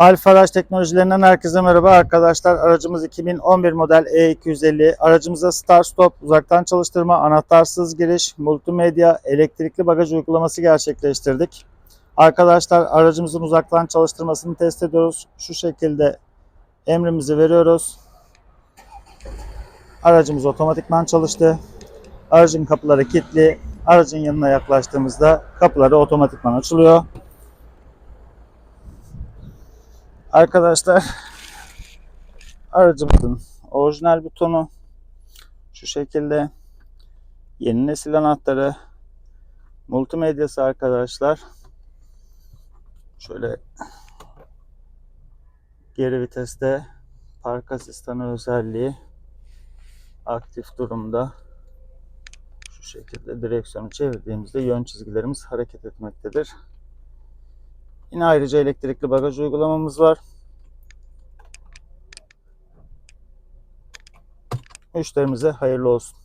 Alfa Araç Teknolojilerinden herkese merhaba arkadaşlar. Aracımız 2011 model E250. Aracımıza start stop, uzaktan çalıştırma, anahtarsız giriş, multimedya, elektrikli bagaj uygulaması gerçekleştirdik. Arkadaşlar aracımızın uzaktan çalıştırmasını test ediyoruz. Şu şekilde emrimizi veriyoruz. Aracımız otomatikman çalıştı. Aracın kapıları kilitli. Aracın yanına yaklaştığımızda kapıları otomatikman açılıyor. Arkadaşlar aracımızın orijinal butonu şu şekilde. Yeni nesil anahtarı multimedyası arkadaşlar. Şöyle geri viteste park asistanı özelliği aktif durumda. Şu şekilde direksiyonu çevirdiğimizde yön çizgilerimiz hareket etmektedir. Yine ayrıca elektrikli bagaj uygulamamız var. Müşterimize hayırlı olsun.